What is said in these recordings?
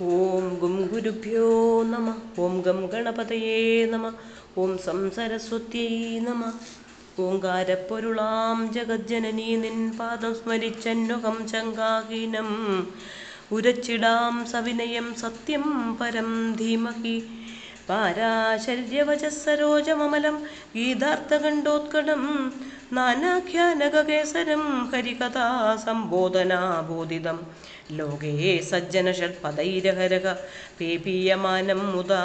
ഓം ഗും ഗുരുഭ്യോ നമ ഓം ഗം ഗണപതയേ നമ ഓം സംസരസ്വത്യൈ നമ. ഓങ്കാരപ്പൊരുളാം ജഗജ്ജനനീ നിൻ പാദം സ്മരിച്ചന്വകം ശങ്കാഹീനം ഉരച്ചിടാം സവിനയം സത്യം പരം ധീമഹി. പാരാശര്യവചസരോജമമലം ഗീതാർത്ഥകണ്ഠോത്കടം നാനാഖ്യാനകേസരം ഹരികഥാ സംബോധനാബോധിതം ലോകേ സജ്ജനഷഡ്പദൈരഹരക പേപീയമാനം മുദാ.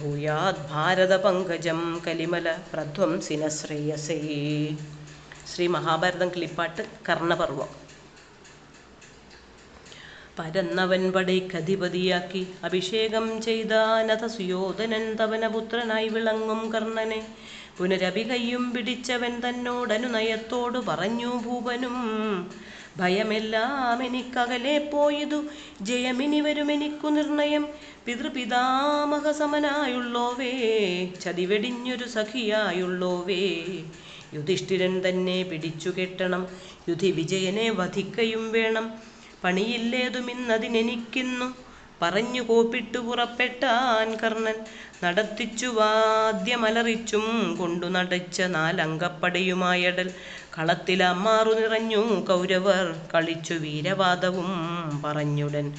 ഭൂയാത് ഭാരതപങ്കജം കലിമല പ്രധ്വംസിന ശ്രേയസേ ശ്രീ മഹാഭാരതം കിളിപ്പാട്ട് കർണപർവം. പരന്നവൻ പടയ്ക്കധിപതിയാക്കി അഭിഷേകം ചെയ്താനഥ സുയോധനൻ തവനപുത്രനായി വിളങ്ങും കർണനെ. പുനരഭികയും പിടിച്ചവൻ തന്നോടനുനയത്തോടു പറഞ്ഞു ഭൂപനും ഭയമെല്ലാം എനിക്കകലെ പോയതു. ജയമിനി വരുമെനിക്കു നിർണയം. പിതൃപിതാമഹ സമനായുള്ളോവേ ചതിവെടിഞ്ഞൊരു സഖിയായുള്ളോവേ. യുധിഷ്ഠിരൻ തന്നെ പിടിച്ചു കെട്ടണം യുധി വിജയനെ വധിക്കയും വേണം. പണിയില്ലേതുമിന്നതിനെനിക്കിന്നു. പറഞ്ഞു കോപ്പിട്ടു പുറപ്പെട്ടാൻ കർണൻ നടത്തിച്ചു വാദ്യമലറിച്ചും കൊണ്ടു നടച്ച നാലങ്കപ്പടയുമായടൽ കളത്തിലമ്മാറു നിറഞ്ഞു കൗരവർ കളിച്ചു വീരവാദവും പറഞ്ഞുടൻ.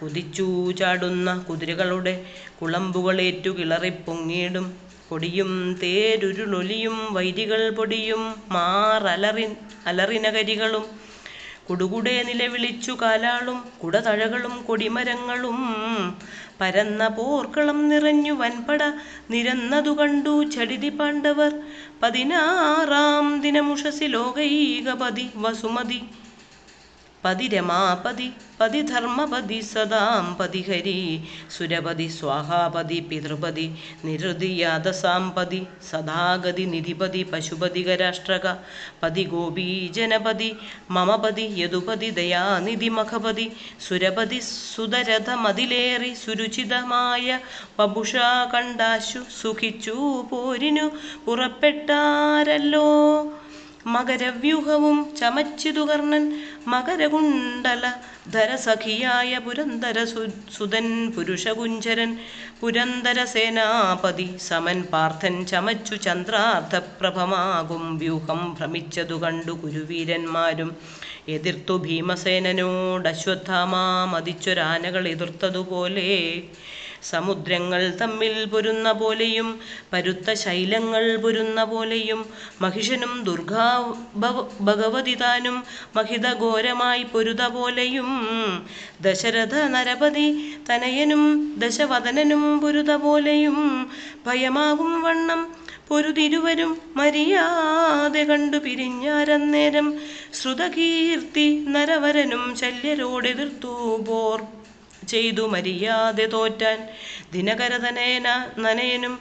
കുതിച്ചു ചാടുന്ന കുതിരകളുടെ കുളമ്പുകളേറ്റു കിളറിപ്പൊങ്ങിയിടും കൊടിയും തേരുരുളൊലിയും വൈരികൾ പൊടിയും മാറലറി അലറിനകരികളും കുടുകുടെ നിലവിളിച്ചു കാലാളും കുടതഴകളും കൊടിമരങ്ങളും. പരന്ന പോർക്കളം നിറഞ്ഞു വൻപട നിരന്നതു കണ്ടു ചടിതി പാണ്ഡവർ. പതിനാറാം ദിനമുഷസി ലോകൈകപതി വസുമതി. പതി രമാപതി പതി ധർമ്മപതി സദാം പതി ഹരി സുരപതി സ്വാഹാപതി പിതൃപതി നിരുതിയാദസാംപതി സദാഗതി നിധിപതി പശുപതികരാഷ്ട്രക പതി ഗോപീജനപതി മമപതി യദുപതി ദയാനിധി മഖപതി സുരപതി സുതരഥമതിലേറി സുരുചിതമായ പപുഷാ കണ്ടാശു സുഖിച്ചു പോരിനു പുറപ്പെട്ടാരല്ലോ. മകരവ്യൂഹവും ചമച്ചിതു കർണൻ മകരകുണ്ടല ധരസഖിയായ പുരന്തര സുതൻ പുരുഷകുഞ്ചരൻ പുരന്തര സേനാപതി സമൻ പാർത്ഥൻ ചമച്ചു ചന്ദ്രാർത്ഥപ്രഭമാകും വ്യൂഹം ഭ്രമിച്ചതു കണ്ടു കുരുവീരന്മാരും. എതിർത്തു ഭീമസേനനോട് മതിച്ചൊരാനകൾ എതിർത്തതുപോലെ സമുദ്രങ്ങൾ തമ്മിൽ പൊരുന്ന പോലെയും പരുത്ത ശൈലങ്ങൾ പൊരുന്ന പോലെയും മഹിഷനും ദുർഗാ ഭഗവതി താനും മഹിതഘോരമായി പൊരുത പോലെയും ദശരഥ നരപതി തനയനും ദശവദനനും പൊരുത പോലെയും ഭയമാകും വണ്ണം പൊരുതിരുവരും മര്യാദ കണ്ടു പിരിഞ്ഞാരന്നേരം ശ്രുതകീർത്തി നരവരനും ശല്യരോടെതിർത്തു പോർ. ചെയ്തു മരിയാതെ തോറ്റാൻ. ദിനകരതനേന നനയനും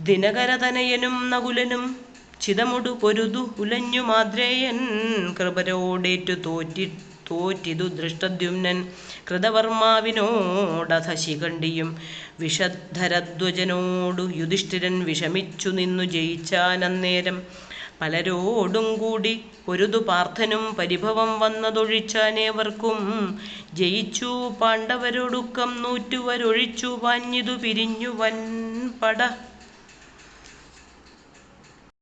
ദിനകരതനയനും നകുലനും ചിതമുടു പൊരുതു ഉലഞ്ഞു മാദ്രേയൻ കൃപരോടേറ്റു തോറ്റി തോറ്റിതു ദൃഷ്ടദ്യുമ്നൻ. കൃതവർമാവിനോടഥ ശിഖണ്ഡിയും വിഷധരധ്വജനോടു യുധിഷ്ഠിരൻ വിഷമിച്ചു നിന്നു ജയിച്ചാനന്നേരം. പലരോടും കൂടി പൊരുതു പാർത്ഥനും പരിഭവം വന്നതൊഴിച്ചാനേവർക്കും. ജയിച്ചു പാണ്ഡവരൊടുക്കം നൂറ്റുവരൊഴിച്ചു പാഞ്ഞിതു പിരിഞ്ഞു വൻപട